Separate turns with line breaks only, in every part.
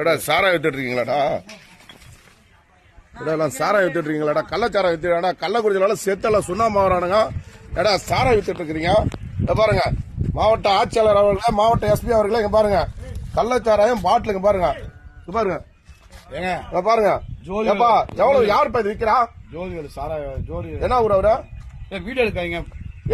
எடா சாரா எடா எல்லாம் சாரா வித்துட்டு இருக்கீங்களாடா? கள்ளச்சாரா வித்துடா கள்ளக்குடிச்சலால செத்தெல்லாம் சுண்ணாம்பு வரானுங்க எடா சாரா வித்துட்டு இருக்கிறீங்க. இங்க பாருங்க மாவட்ட ஆட்சியாளர் அவர்களே மாவட்ட எஸ்பி அவர்களே இங்க பாருங்க. கள்ளச்சாராயம் பாட்டிலுங்க பாருங்க. இங்க பாருங்க.
ஏங்க?
பாருங்க.
ஜோதி
எவ்வளவு யார் இது விக்கிறா?
ஜோதிவேலு சாரா ஜோதி
என்ன ஊர் அவரு?
வீடியோ எடுக்காதீங்க.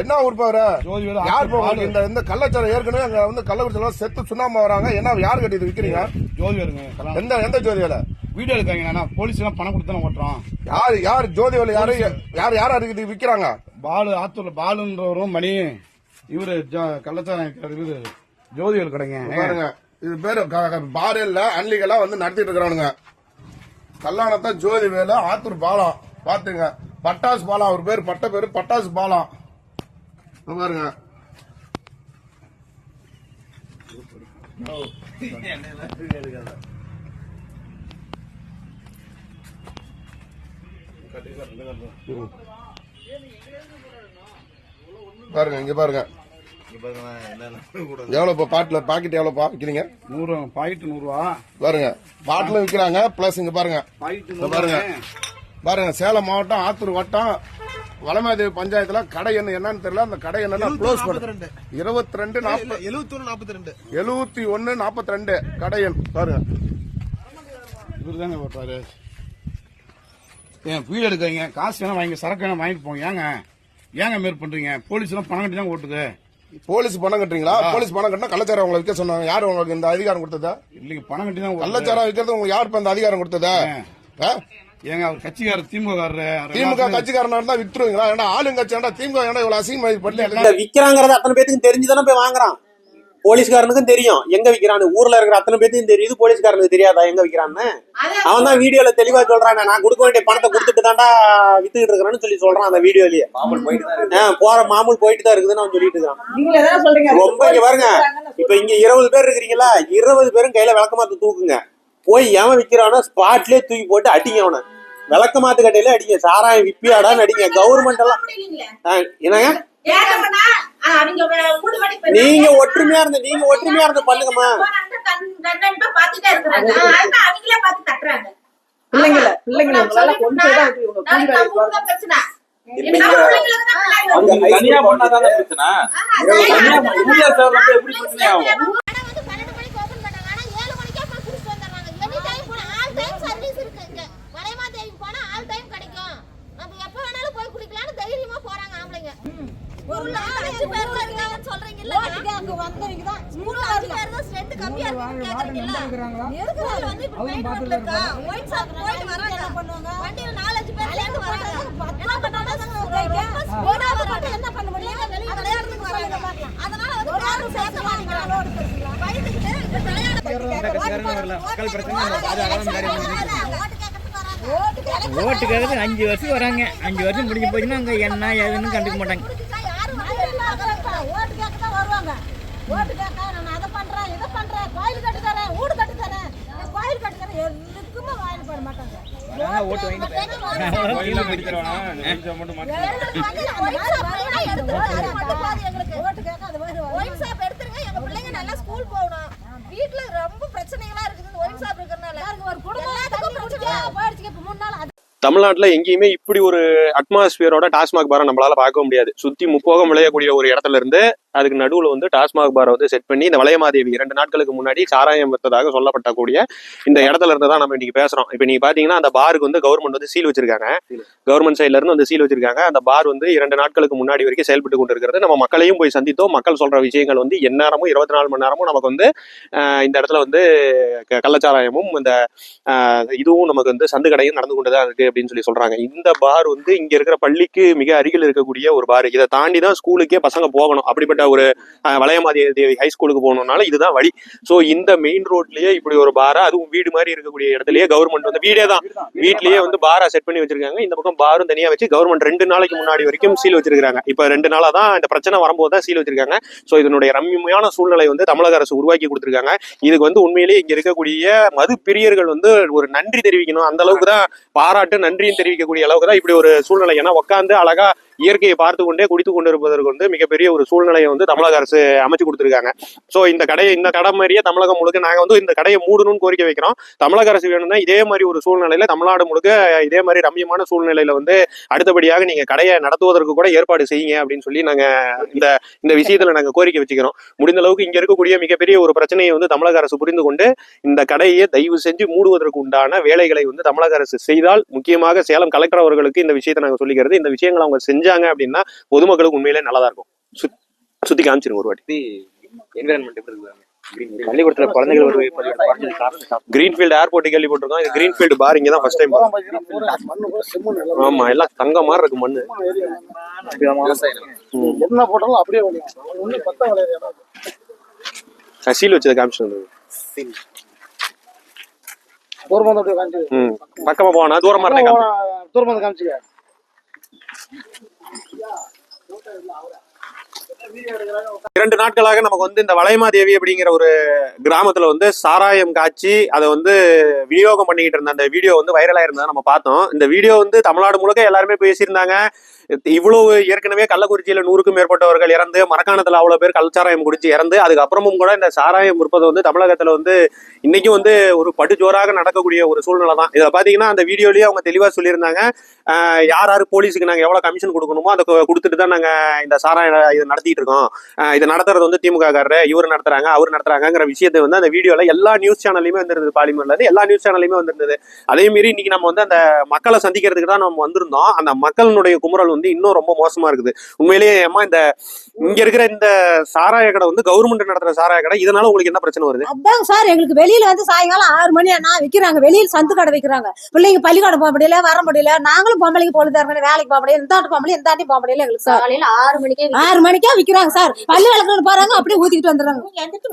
என்ன ஊர் பா அவரு
ஜோதிவேலு
யார் பா
ஆத்து
உங்களுக்கு இந்த இந்த கள்ளச்சாரம் ஏற்கனவே அங்க வந்து கள்ளக்குடிச்சலாம் செத்து சுண்ணாம்பு வராங்க. என்ன யார் கட்டி இது விக்கிறீங்க
ஜோதிவேலுங்க கல்யாணம்.
எந்த எந்த ஜோதி வேலை?
வீடியோ நான் போலீஸ் எல்லாம் பணம் கொடுத்து ஓட்டுறோம்.
யார் யார் ஜோதி வேலை? யாரு யார் யார் அதுக்கு விக்கிறாங்க?
பாலு ஆத்தூர்ல பாலுன்றவரும் மணி. இவரு கள்ளச்சாரம் இவரு. ஜோதிவேலு கடைங்க.
பாருங்க. இது பேரு பார் இல்ல அன்லிகளா வந்து நடத்திட்டு இருக்கிறானுங்க. கல்லாணத்தை ஜோதி வேலை ஆத்தூர் பாலம் பாத்துங்க. பட்டாசு பாலம் அவர் பேர் பட்ட பேரு பட்டாசு பாலம் பாருங்க. பாருங்க இங்க பாருங்க. எவ்வளவு இப்ப பாட்டுல பாக்கெட் எவ்வளவு விக்கிறீங்க?
நூறு பாக்கெட் நூறு ரூபா
பாருங்க பாட்டில் விக்கிறாங்க பிளஸ் இங்க பாருங்க. பாருங்க. பாருங்க சேலம் மாவட்டம் ஆத்தூர் வட்டம் வளமாதேவி பஞ்சாயத்துல கடை என்ன என்னன்னு தெரியல. அந்த கடை என்னன்னா க்ளோஸ் பண்ணு. இருபத்தி ரெண்டு நாற்பது
எழுபத்தொன்னு நாற்பத்தி ரெண்டு.
எழுபத்தி ஒன்னு நாற்பத்தி ரெண்டு கடை எண். பாருங்க.
இவரு தாங்க ஓட்டுறாரு ஏன் வீடியோ எடுக்காதீங்க. காசு வேணா வாங்கி சரக்கு வேணா வாங்கிட்டு போங்க. ஏங்க? ஏங்க மாரி பண்றீங்க? போலீஸ் எல்லாம் பணம் கட்டி தான் ஓட்டுது.
போலீஸ் பணம் கட்டுறீங்களா? போலீஸ் பணம் கட்டினா கள்ளச்சாரம் உங்களை விற்க சொன்னாங்க. யார் உங்களுக்கு இந்த அதிகாரம் கொடுத்ததா?
இல்லைங்க பணம் கட்டி தான்
கள்ளச்சாரம் விற்கிறது உங்களுக்கு யார் இப்ப இந்த அதிகாரம் கொடுத்ததா?
ஏங்க அவர் கட்சிக்காரர் திமுக
திமுக கட்சிக்காரனா இருந்தா வித்துருவீங்களா ஏன்டா ஆளுங்கட்சி ஏன்டா திமுக ஏன்டா இவ்வளவு அசிங்கமா இது பண்ணி
இந்த விக்கிறாங்கிறது அத்தனை பேத்துக்கும் தெரிஞ்சுதானே போய் வாங்குறான். போலீஸ்காரனுக்கும் தெரியும். எங்க விக்கிறான்னு? ஊர்ல இருக்கிற அத்தனை பேத்துக்கும் தெரியுது. போலீஸ்காரனுக்கு தெரியாதா? எங்க விக்கிறான்னு? அவன் தான் வீடியோல தெளிவா சொல்றான். நான் கொடுக்க வேண்டிய பணத்தை கொடுத்துட்டு தான்டா வித்துக்கிட்டு இருக்கிறேன்னு சொல்லி சொல்றான் அந்த வீடியோலயே. போற மாமூல் போயிட்டு தான் இருக்குதுன்னு அவன் சொல்லிட்டு இருக்கான்.
நீங்க எதாவது சொல்றீங்க.
ரொம்ப இங்க பாருங்க. இப்ப இங்க இருபது பேர் இருக்கிறீங்களா? இருபது பேரும் கையில விளக்கமாத்து தூக்குங்க. போய் எவன் விக்கிறானோ ஸ்பாட்லயே தூக்கி போட்டு அடிங்க அவனை. விளக்கமாத்து கட்டையில அடிங்க சாராயம் விப்பியாடான்னு அடிங்க கவர்மெண்ட் எல்லாம். என்னங்க? நீங்க ஒற்றுமையா இருந்த நீங்க ஒற்றுமையா இருந்து பண்ணுங்கம்மா.
பிள்ளைங்கள பிள்ளைங்கள உங்களால கொண்டு போய்
தனியா பண்ணாதானே பிரச்சனை? தனியா இந்தியா சார் வந்து எப்படி பிரச்சனை ஆகும்
ஆனா வந்து 12 மணிக்கு open பண்ணாங்க. ஆனா 7 மணிக்கே போய் குடிச்சிட்டு வந்துடுறாங்க. Anytime போனா all time service இருக்கு இங்க. வளையமாதேவிக்கு போனா all time கிடைக்கும். நம்ம எப்ப வேணாலும் போய் குடிக்கலாம்னு தைரியமா போறாங்க ஆம்பளைங்க. ஸ்கூல்ல அஞ்சு பேர் தான் இருக்காங்கன்னு சொல்றீங்கல்ல? ஸ்கூல்ல அஞ்சு பேர் தான் strength கம்மியா இருக்குன்னு கேக்குறீங்கல்ல? ஸ்கூல்ல வந்து இப்ப main roadல இருக்கா? white shop போயிட்டு வராங்க. வண்டியில நாலஞ்சு பேர் சேர்ந்து வராங்க. என்ன விளையாடுறதுக்கு வராங்க. அதனால வந்து யாரும் சேர்த்த விளையாட
ஓட்டுக்காரது அஞ்சு வருஷம் வராங்க. அஞ்சு வருஷம் முடிஞ்சு போச்சுன்னா அங்கே என்ன ஏதுன்னு கண்டுக்க மாட்டாங்க
ஓட்டு கேட்க தான் வருவாங்க ஓட்டு கேட்க நான் அதை பண்றேன் இதை பண்றேன் கோயில் கட்டு தரேன் வீடு கட்டு தரேன் கோயில் கட்டு தரேன் எதுக்குமே வாயில் போட மாட்டாங்க
ஓட்டு வாங்கிட்டு
கோயிலாம் பிடிக்கிறவனா நெஞ்ச மட்டும் மாட்டி
எங்களுக்கு வந்து அந்த மாதிரி வரணும்னா எடுத்துருங்க. அது மட்டும் போதும் எங்களுக்கு. ஒயின் ஷாப் எடுத்துருங்க. எங்க பிள்ளைங்க நல்லா ஸ்கூல் போகணும். வீட்ல ரொம்ப பிரச்சனைகளா இருக்குது. இந்த ஒயின் ஷாப் இருக்கிறதுனால. எல்லாத்துக்கும் பிரச்சனை.
தமிழ்நாட்டுல எங்கேயுமே இப்படி ஒரு அட்மாஸ்பியரோட டாஸ்மாக் பாரை நம்மளால பார்க்க முடியாது. சுத்தி முப்போகம் விளையக்கூடிய ஒரு இடத்துல இருந்து அதுக்கு நடுவில் வந்து டாஸ்மாக் பாரை வந்து செட் பண்ணி இந்த வளையமாதேவி இரண்டு நாட்களுக்கு முன்னாடி சாராயம் வித்ததாக சொல்லப்பட்டக்கூடிய இந்த இடத்துல இருந்து தான் நம்ம இன்னைக்கு பேசுறோம். இப்போ நீங்க பாத்தீங்கன்னா அந்த பாருக்கு வந்து கவர்மெண்ட் வந்து சீல் வச்சிருக்காங்க. கவர்மெண்ட் சைட்ல இருந்து வந்து சீல் வச்சிருக்காங்க. அந்த பார் வந்து இரண்டு நாட்களுக்கு முன்னாடி வரைக்கும் செயல்பட்டு கொண்டு இருக்கிறது நம்ம மக்களையும் போய் சந்தித்தோம். மக்கள் சொல்ற விஷயங்கள் வந்து எந்நேரமும் இருபத்தி நாலு மணி நேரமும் நமக்கு வந்து இந்த இடத்துல வந்து க- கள்ளச்சாராயமும் இந்த இதுவும் நமக்கு வந்து சந்து கடையும் நடந்து கொண்டு தான் இருக்கு அப்படின்னு சொல்லி சொல்றாங்க. இந்த பார் வந்து இங்க இருக்கிற பள்ளிக்கு மிக அருகில் இருக்கக்கூடிய ஒரு பார். இதை தாண்டி தான் ஸ்கூலுக்கே பசங்க போகணும். அப்படிப்பட்ட ஒரு ஆஹ் வளையமாதி தேவி ஹை ஸ்கூலுக்கு இதுதான் வழி. ஸோ இந்த மெயின் ரோட்லயே இப்படி ஒரு பாரா அதுவும் வீடு மாதிரி இருக்கக்கூடிய இடத்துலயே கவர்மெண்ட் வந்து வீடே தான். வீட்லயே வந்து பாரா செட் பண்ணி வச்சிருக்காங்க. இந்த பக்கம் பாரும் தனியா வச்சு கவர்மெண்ட் ரெண்டு நாளைக்கு முன்னாடி வரைக்கும் சீல் வச்சிருக்காங்க இப்ப ரெண்டு நாளா தான் இந்த பிரச்சனை வரும்போது தான் சீல் வச்சிருக்காங்க. ஸோ இதனுடைய ரம்மியமான சூழ்நிலை வந்து தமிழக அரசு உருவாக்கி கொடுத்துருக்காங்க. இதுக்கு வந்து உண்மையிலேயே இங்க இருக்கக்கூடிய மது பிரியர்கள் வந்து ஒரு நன்றி தெரிவிக்கணும். அந்த அளவுக்கு தான் பாராட்டு நன்றியும் தெரிவிக்கக்கூடிய அளவுக்கு தான் இப்படி ஒரு சூழ்நிலை. ஏன்னா உட்காந்து அழகா இயற்கையை பார்த்து கொண்டே குடித்து கொண்டிருப்பதற்கு வந்து மிகப்பெரிய ஒரு சூழ்நிலையை வந்து தமிழக அரசு அமைச்சு கொடுத்துருக்காங்க. ஸோ இந்த கடையை இந்த கடை மாதிரியே தமிழகம் முழுக்க நாங்கள் வந்து இந்த கடையை மூடணும்னு கோரிக்கை வைக்கிறோம். தமிழக அரசு வேணும்னா இதே மாதிரி ஒரு சூழ்நிலையில தமிழ்நாடு முழுக்க இதே மாதிரி ரம்மியமான சூழ்நிலையில வந்து அடுத்தபடியாக நீங்க கடையை நடத்துவதற்கு கூட ஏற்பாடு செய்யுங்க அப்படின்னு சொல்லி நாங்க இந்த இந்த விஷயத்துல நாங்க கோரிக்கை வச்சுக்கிறோம். முடிந்த அளவுக்கு இங்க இருக்கக்கூடிய மிகப்பெரிய ஒரு பிரச்சனையை வந்து தமிழக அரசு புரிந்து கொண்டு இந்த கடையை தயவு செஞ்சு மூடுவதற்கு உண்டான வேலைகளை வந்து தமிழக அரசு செய்தால் முக்கியமாக சேலம் கலெக்டர் அவர்களுக்கு இந்த விஷயத்தை நாங்க சொல்லிக்கிறது. இந்த விஷயங்களை அவங்க செஞ்சு செஞ்சாங்க அப்படின்னா பொதுமக்களுக்கு உண்மையிலே நல்லதா இருக்கும். சுத்- சுத்தி காமிச்சிருங்க ஒரு வாட்டி.
என்விரான்மெண்ட் எப்படி இருக்கு? பள்ளிக்கூடத்துல குழந்தைகள் காரணம்
கிரீன்ஃபீல்டு ஏர்போர்ட் கேள்விப்பட்டிருக்கோம் இது கிரீன்ஃபீல்டு பார் இங்க தான் ஃபர்ஸ்ட் டைம் ஆமா எல்லாம் தங்க மாதிரி இருக்கு மண்ணு.
என்ன போட்டாலும் அப்படியே ஒண்ணு பத்த விளையாடு
சசில் வச்சது காமிச்சு
ஒரு மந்த அப்படியே காமிச்சு
ம். பக்கமா போனா தூரமா.
தூரம் காமிச்சுக்க
இரண்டு நாட்களாக நமக்கு வந்து இந்த வளையமாதேவி அப்படிங்கிற ஒரு கிராமத்துல வந்து சாராயம் காய்ச்சி அதை வந்து விநியோகம் பண்ணிக்கிட்டு இருந்த அந்த வீடியோ வந்து வைரலா இருந்ததை நம்ம பார்த்தோம். இந்த வீடியோ வந்து தமிழ்நாடு முழுக்க எல்லாருமே பேசியிருந்தாங்க. இவ்வளவு ஏற்கனவே கள்ளக்குறிச்சியில நூறுக்கும் மேற்பட்டவர்கள் இறந்து மரக்காணத்துல அவ்வளவு பேர் கள்ளச்சாராயம் குடிச்சு இறந்து அதுக்கப்புறமும் கூட இந்த சாராயம் விற்பது வந்து தமிழகத்துல வந்து இன்னைக்கும் வந்து ஒரு படுஜோராக நடக்கக்கூடிய ஒரு சூழ்நிலை தான். இதை பாத்தீங்கன்னா அந்த வீடியோலயே அவங்க தெளிவா சொல்லியிருந்தாங்க. யார் யார் போலீஸுக்கு நாங்க எவ்வளவு கமிஷன் கொடுக்கணுமோ அதை கொடுத்துட்டு தான் நாங்க இந்த சாராயம் இதை நடத்திட்டு இருக்கோம். இதை நடத்துறது வந்து திமுக காரரு இவர் நடத்துறாங்க அவர் நடத்துறாங்கிற விஷயத்தை வந்து அந்த வீடியோல எல்லா நியூஸ் சேனல்லையுமே வந்திருந்தது பாலிமர்ல எல்லா நியூஸ் சேனல்லையுமே வந்திருந்தது. அதே மீறி இன்னைக்கு நம்ம வந்து அந்த மக்களை சந்திக்கிறதுக்கு தான் நம்ம வந்திருந்தோம். அந்த மக்களினுடைய குமுறல் வந்து இன்னும் ரொம்ப மோசமா இருக்குது. உண்மையிலேயே அம்மா இந்த இங்க இருக்கிற இந்த சாராய கடை வந்து கவர்மெண்ட் நடத்துற சாராய கடை. இதனால உங்களுக்கு என்ன பிரச்சனை வருது?
அதாங்க சார் எங்களுக்கு வெளியில வந்து சாயங்காலம் ஆறு மணி ஆனா விக்கிறாங்க. வெளியில் சந்து கடை வைக்கிறாங்க. பிள்ளைங்க பள்ளிக்கூடம் போக முடியல வர முடியல. நாங்களும் பொம்பளைக்கு பொழுது வேலைக்கு போக முடியல. இந்த போக முடியல இந்த போக முடியல எங்களுக்கு சார்.
காலையில ஆறு மணிக்கே
ஆறு மணிக்கா விக்கிறாங்க சார். பள்ளி வளர்க்கணும் போறாங்க அப்படியே ஊத்திக்கிட்டு வந்துடுறாங்க.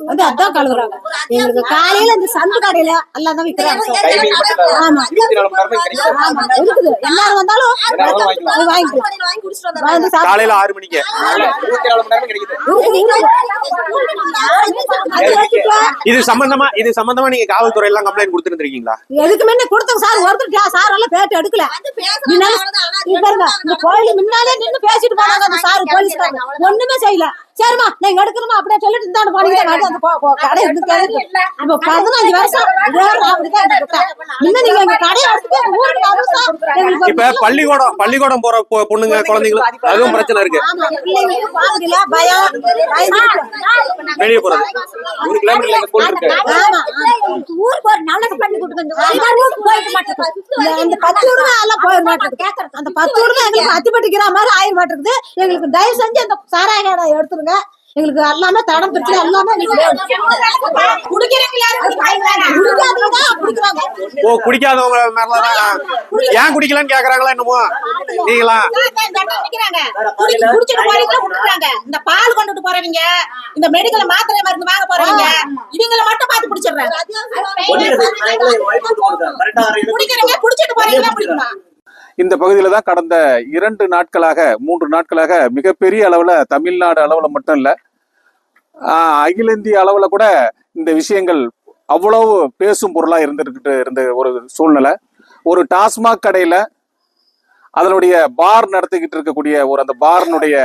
வந்து அதான் கழுவுறாங்க. எங்களுக்கு காலையில இந்த சந்து கடையில எல்லாம் தான்
இல்ல,
ஆமா. ஆமா இருக்குது. எல்லாரும் வந்தாலும்
வாங்கிக்கலாம்.
வாங்கி குடிச்சிட்டு
காலையில ஆறு மணிக்கு இது சம்பந்தமா இது சம்பந்தமா நீங்க காவல்துறை எல்லாம் கம்ப்ளைண்ட் கொடுத்துருந்துருக்கீங்களா
எதுக்கு முன்ன கொடுத்தோம் சார் ஒருத்தர் சார் எல்லாம் பேட்டு எடுக்கல இந்த கோயில் முன்னாலே நின்னு பேசிட்டு போனாங்க அந்த சாரு போலீஸ்காரங்க ஒண்ணுமே செய்யல சரிம்மா நீங்க எடுக்கணுமா அப்படியே சொல்லிட்டு இந்தாண்டு போனீங்க வாடி அந்த போ- போ- கடை இருக்கு அப்ப பதினஞ்சு வருஷம். இன்னும் நீங்க எங்க கடையை எடுத்துட்டு
இப்ப பள்ளிக்கூடம் பள்ளிக்கூடம் போற பொண்ணுங்க குழந்தைங்களும் அதுவும் பிரச்சனை இருக்கு.
பயம்.
வெளியே போறது.
ஒரு ஸ்கூல் இருக்கு.
ஊருக்கு ஒரு நல்லது பண்ணி போயிட்டு மாட்டேங்குது இந்த- இந்த பத்து ரூபா எல்லாம் போயிட மாட்டேங்குது. அந்த பத்து ரூபா எங்களுக்கு அத்திப்பட்டிக்கிற மாதிரி ஆயிட மாட்டேங்குது. எங்களுக்கு தயவு செஞ்சு அந்த சாராய கடை எடுத்துருங்க எங்களுக்கு எல்லாமே தடம் பிரச்சனை எல்லாமே குடிக்கிறாங்க.
ஓ குடிக்காதவங்க மேலதான். ஏன் குடிக்கலன்னு கேக்குறாங்களா என்னமோ? நீங்களா?
குடிக்கிறாங்க. இந்த பால் கொண்டுட்டு போறவங்க இந்த மெடிக்கல் மாத்திரை மருந்து வாங்க போறவங்க இவங்கள மட்டும் பார்த்து பிடிச்சிடுறாங்க குடிக்கிறவங்க குடிச்சிட்டு போறவங்க பிடிக்கலாம்
இந்த பகுதியில் தான் கடந்த இரண்டு நாட்களாக மூன்று நாட்களாக மிகப்பெரிய அளவில் தமிழ்நாடு அளவில் மட்டும் இல்லை அகில இந்திய அளவில் கூட இந்த விஷயங்கள் அவ்வளவு பேசும் பொருளாக இருந்துருக்கிட்டு இருந்த ஒரு சூழ்நிலை. ஒரு டாஸ்மாக் கடையில் அதனுடைய பார் நடத்திக்கிட்டு இருக்கக்கூடிய ஒரு அந்த பார்னுடைய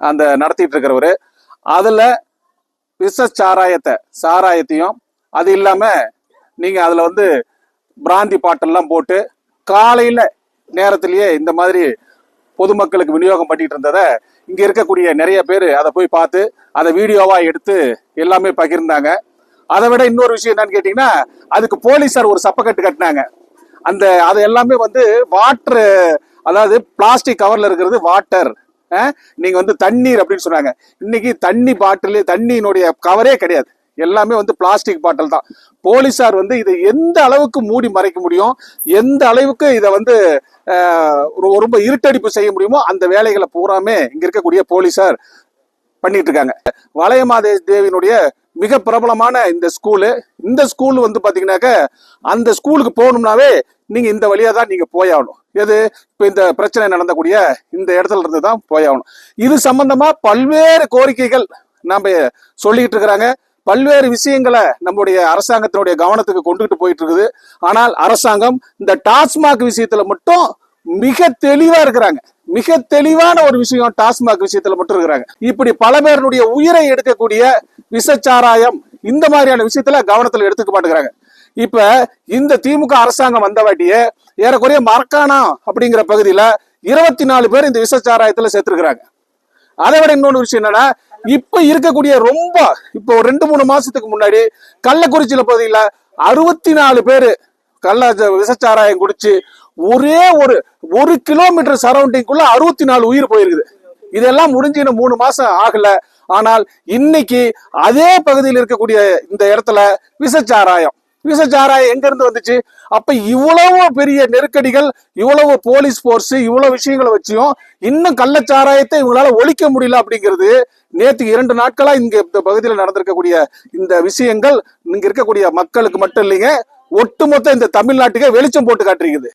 அந்த நடத்திட்டு இருக்கிறவர் அதில் விஷ சாராயத்தை சாராயத்தையும் அது இல்லாமல் நீங்கள் அதில் வந்து பிராந்தி பாட்டெல்லாம் போட்டு காலையில் நேரத்திலேயே இந்த மாதிரி பொதுமக்களுக்கு விநியோகம் பண்ணிட்டு இருந்ததை இங்கே இருக்கக்கூடிய நிறைய பேர் அதை போய் பார்த்து அதை வீடியோவாக எடுத்து எல்லாமே பகிர்ந்தாங்க. அதை விட இன்னொரு விஷயம் என்னன்னு கேட்டிங்கன்னா அதுக்கு போலீஸார் ஒரு சப்பக்கட்டு கட்டினாங்க. அந்த அது எல்லாமே வந்து வாட்ரு அதாவது பிளாஸ்டிக் கவரில் இருக்கிறது வாட்டர். நீங்கள் வந்து தண்ணீர் அப்படின்னு சொன்னாங்க. இன்னைக்கு தண்ணி பாட்டில் தண்ணியினுடைய கவரே கிடையாது. எல்லாமே வந்து பிளாஸ்டிக் பாட்டில் தான். போலீஸார் வந்து இதை எந்த அளவுக்கு மூடி மறைக்க முடியும் எந்த அளவுக்கு இதை வந்து ரொம்ப இருட்டடிப்பு செய்ய முடியுமோ அந்த வேலைகளை பூராமே இங்க இருக்கக்கூடிய போலீஸார் பண்ணிட்டு இருக்காங்க. வளையமாதே தேவியினுடைய மிக பிரபலமான இந்த ஸ்கூலு இந்த ஸ்கூல் வந்து பார்த்தீங்கன்னாக்க அந்த ஸ்கூலுக்கு போகணும்னாவே நீங்கள் இந்த வழியாக தான் நீங்கள் போயாகணும் எது? இப்போ இந்த பிரச்சனை நடந்தக்கூடிய இந்த இடத்துல இருந்து தான் போயாகணும் இது சம்பந்தமாக பல்வேறு கோரிக்கைகள் நாம் சொல்லிக்கிட்டு இருக்கிறாங்க. பல்வேறு விஷயங்களை நம்முடைய அரசாங்கத்தினுடைய கவனத்துக்கு கொண்டுகிட்டு போயிட்டு இருக்குது ஆனால் அரசாங்கம் இந்த டாஸ்மாக் விஷயத்துல மட்டும் மிக தெளிவா இருக்கிறாங்க. மிக தெளிவான ஒரு விஷயம் டாஸ்மாக் விஷயத்துல மட்டும் இருக்கிறாங்க. இப்படி பல பேருடைய உயிரை எடுக்கக்கூடிய விஷச்சாராயம் இந்த மாதிரியான விஷயத்துல கவனத்துல எடுத்துக்க மாட்டேங்கிறாங்க. இப்ப இந்த திமுக அரசாங்கம் வந்த வாட்டியே ஏறக்குறைய மரக்கானா அப்படிங்கிற பகுதியில இருபத்தி நாலு பேர் இந்த விஷச்சாராயத்துல சேர்த்திருக்கிறாங்க. அதை விட இன்னொன்று விஷயம் என்னன்னா இப்ப இருக்கக்கூடிய ரொம்ப இப்போ ரெண்டு மூணு மாசத்துக்கு முன்னாடி கள்ளக்குறிச்சியில பகுதியில அறுபத்தி நாலு பேரு கள்ள விசச்சாராயம் குடிச்சு ஒரே ஒரு ஒரு கிலோமீட்டர் சரௌண்டிங்குள்ள அறுபத்தி நாலு உயிர் போயிருக்குது. இதெல்லாம் முடிஞ்சு இன்னும் மூணு மாசம் ஆகல. ஆனால் இன்னைக்கு அதே பகுதியில் இருக்கக்கூடிய இந்த இடத்துல விஷச்சாராயம். விஷச்சாராயம் எங்கிருந்து வந்துச்சு? அப்ப இவ்வளவு பெரிய நெருக்கடிகள் இவ்வளவு போலீஸ் போர்ஸ் இவ்வளவு விஷயங்களை வச்சியும் இன்னும் கள்ளச்சாராயத்தை இவங்களால ஒழிக்க முடியல அப்படிங்கிறது நேற்று இரண்டு நாட்களா இங்க இந்த பகுதியில் நடந்திருக்கக்கூடிய இந்த விஷயங்கள் இங்க இருக்கக்கூடிய மக்களுக்கு மட்டும் இல்லைங்க ஒட்டுமொத்த இந்த தமிழ்நாட்டுக்கே வெளிச்சம் போட்டு காட்டுறீங்க